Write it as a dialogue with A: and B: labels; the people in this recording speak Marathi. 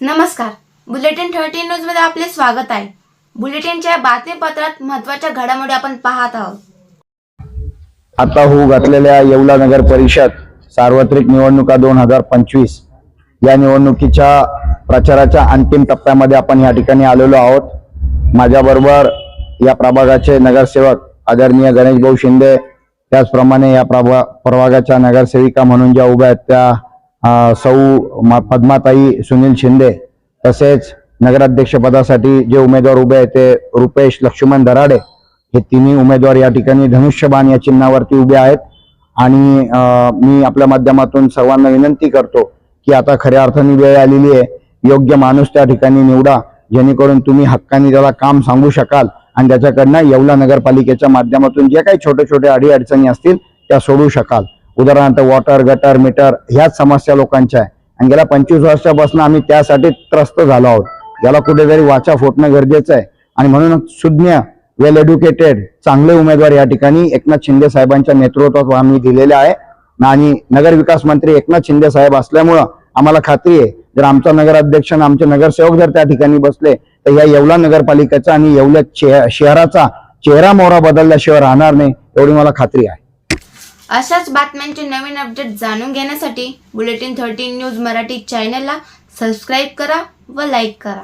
A: नमस्कार. बुलेटिन थर्टीन न्यूजमध्ये आपले स्वागत आहे. बुलेटिनच्या बातमीपत्रात महत्त्वाच्या घडामोडी आपण पाहत आहोत.
B: आता होऊ घातलेल्या येवला नगर परिषद सार्वत्रिक निवडणुका दोन हजार पंचवीस. या निवडणुकीच्या प्रचाराच्या अंतिम टप्प्यामध्ये आपण या ठिकाणी आलेलो आहोत. माझ्याबरोबर या प्रभागाचे नगरसेवक आदरणीय गणेश भाऊ शिंदे त्याचप्रमाणे या प्रभा प्रभागाच्या नगरसेविका म्हणून ज्या उभ्या आहेत त्या सौ म- पद्माताई सुनील शिंदे तसेच नगराध्यक्षपदासाठी जे उमेदवार उभे आहेत ते रुपेश लक्ष्मण दराडे हे तिन्ही उमेदवार या ठिकाणी धनुष्यबाण या चिन्हावरती उभे आहेत. आणि मी आपल्या माध्यमातून सर्वांना विनंती करतो की आता खऱ्या अर्थाने वेळ आलेली आहे. योग्य माणूस त्या ठिकाणी निवडा. जेणेकरून तुम्ही हक्काने त्याला काम सांगू शकाल आणि त्याच्याकडनं येवला नगरपालिकेच्या माध्यमातून जे काही छोट्या छोट्या अडी अडचणी असतील त्या सोडू शकाल. उदाहरणार्थ वॉटर गटर मीटर ह्याच समस्या लोकांच्या आहे. आणि गेल्या पंचवीस वर्षापासून आम्ही त्यासाठी त्रस्त झालो आहोत. याला कुठेतरी वाचा फोटणं गरजेचं आहे. आणि म्हणून सुज्ञ वेल एज्युकेटेड चांगले उमेदवार या ठिकाणी एकनाथ शिंदे साहेबांच्या नेतृत्वात आम्ही दिलेले आहे. आणि नगर विकास मंत्री एकनाथ शिंदे साहेब असल्यामुळं आम्हाला खात्री आहे जर आमचा नगराध्यक्ष आणि आमचे नगरसेवक जर त्या ठिकाणी बसले तर या येवला नगरपालिकेचा आणि येवला शहराचा चेहरा मोहरा बदलल्याशिवाय राहणार नाही एवढी मला खात्री आहे.
A: अशाच बातम्यांचे नवीन अपडेट जाणून घेण्यासाठी बुलेटिन थर्टीन न्यूज मराठी चॅनलला सबस्क्राईब करा व लाईक करा.